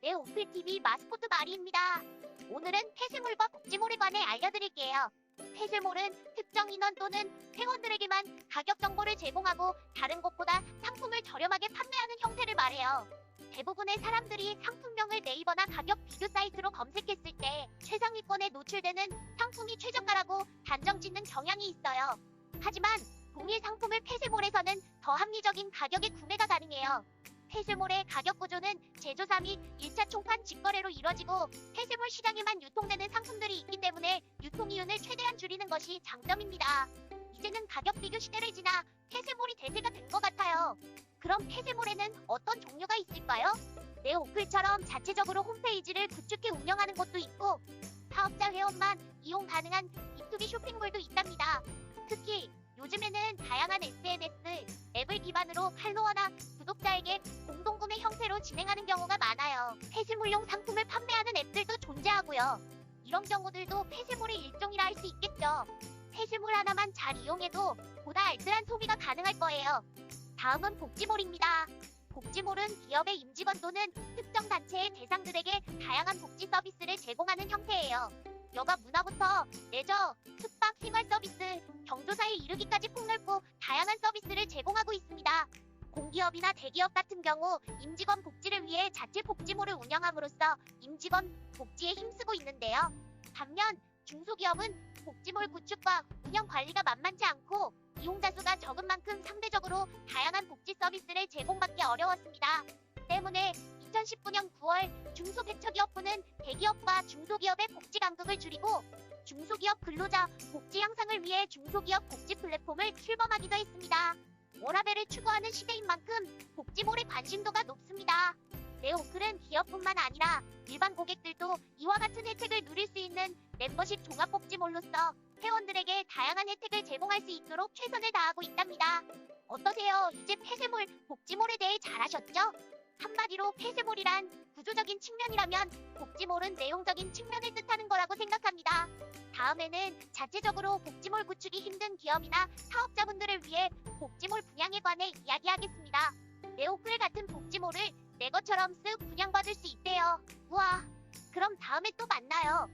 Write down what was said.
내 오플TV 마스코트 마리입니다. 오늘은 폐쇄몰과 복지몰에 관해 알려드릴게요. 폐쇄몰은 특정 인원 또는 회원들에게만 가격 정보를 제공하고 다른 곳보다 상품을 저렴하게 판매하는 형태를 말해요. 대부분의 사람들이 상품명을 네이버나 가격 비교 사이트로 검색했을 때 최상위권에 노출되는 상품이 최저가라고 단정 짓는 경향이 있어요. 하지만 동일 상품을 폐쇄몰에서는 더 합리적인 가격에 구매가 가능해요. 폐쇄몰의 가격 구조는 제조사 및 1차 총판 직거래로 이뤄지고 폐쇄몰 시장에만 유통되는 상품들이 있기 때문에 유통 이윤을 최대한 줄이는 것이 장점입니다. 이제는 가격 비교 시대를 지나 폐쇄몰이 대세가 된 것 같아요. 그럼 폐쇄몰에는 어떤 종류가 있을까요? 내 오플처럼 자체적으로 홈페이지를 구축해 운영하는 곳도 있고 사업자 회원만 이용 가능한 B2B 쇼핑몰도 있답니다. 특히 진행하는 경우가 많아요. 폐쇄물용 상품을 판매하는 앱들도 존재하고요. 이런 경우들도 폐쇄물의 일종이라 할 수 있겠죠. 폐쇄물 하나만 잘 이용해도 보다 알뜰한 소비가 가능할 거예요. 다음은 복지몰입니다. 복지몰은 기업의 임직원 또는 특정 단체의 대상들에게 다양한 복지 서비스를 제공하는 형태예요. 여가 문화부터 레저, 숙박, 생활 서비스, 경조사에 이르기까지 폭넓고 다양한 서비스를 제공하고 있습니다. 공기업이나 대기업 같은 경우 임직원 복지를 위해 자체 복지몰을 운영함으로써 임직원 복지에 힘쓰고 있는데요. 반면 중소기업은 복지몰 구축과 운영 관리가 만만치 않고 이용자 수가 적은 만큼 상대적으로 다양한 복지 서비스를 제공받기 어려웠습니다. 때문에 2019년 9월 중소벤처기업부는 대기업과 중소기업의 복지 간극을 줄이고 중소기업 근로자 복지 향상을 위해 중소기업 복지 플랫폼을 출범하기도 했습니다. 워라밸을 추구하는 시대인 만큼 복지몰의 관심도가 높습니다. 네오클은 기업뿐만 아니라 일반 고객들도 이와 같은 혜택을 누릴 수 있는 멤버십 종합복지몰로서 회원들에게 다양한 혜택을 제공할 수 있도록 최선을 다하고 있답니다. 어떠세요? 이제 폐쇄몰, 복지몰에 대해 잘 아셨죠? 한마디로 폐쇄몰이란 구조적인 측면이라면 복지몰은 내용적인 측면을 다음에는 자체적으로 복지몰 구축이 힘든 기업이나 사업자분들을 위해 복지몰 분양에 관해 이야기하겠습니다. 네오클 같은 복지몰을 내 것처럼 쓱 분양받을 수 있대요. 우와, 그럼 다음에 또 만나요.